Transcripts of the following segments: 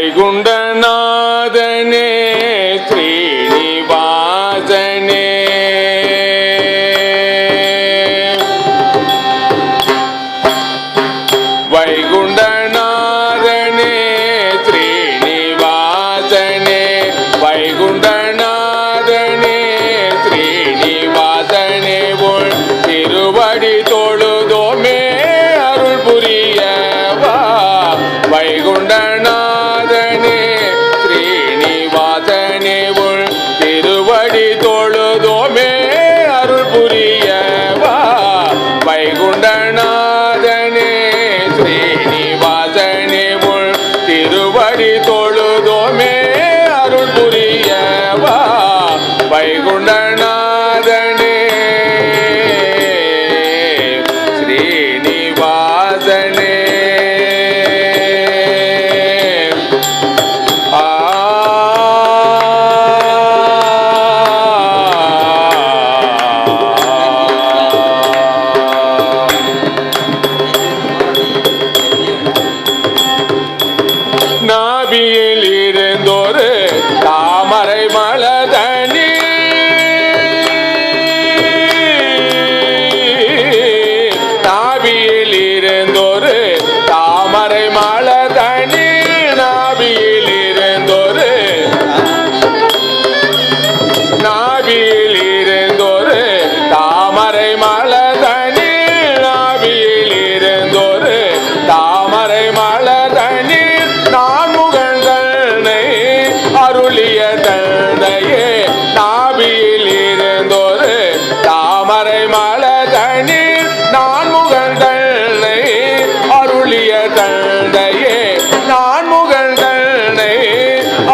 வைகுண்டநாதனே ஸ்ரீ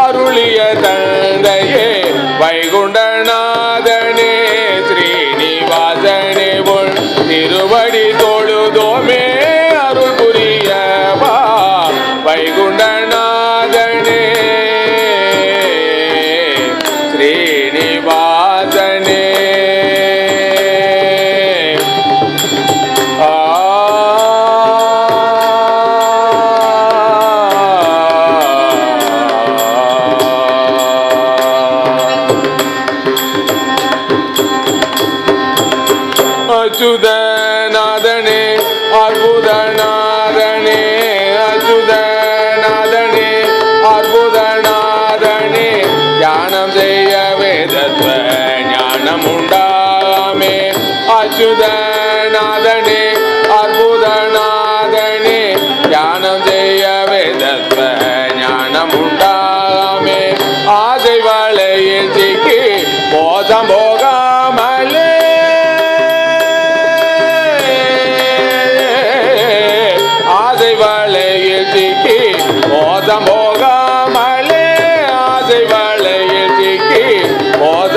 அருளிய தந்தையே வைகுண்டநாதனே. அச்சுதநாதனே அற்புதநாதனே அச்சுதநாதனே அற்புதநாதனே. ஞானம் செய்ய வேதத்வ ஞானம் உண்டாமே அச்சுதநாதனே அற்புதநாதனே. ஞானம் செய்ய வேதத்வ ஞானம் உண்டாமே ஆதை வலையில் போதம் போகாமலே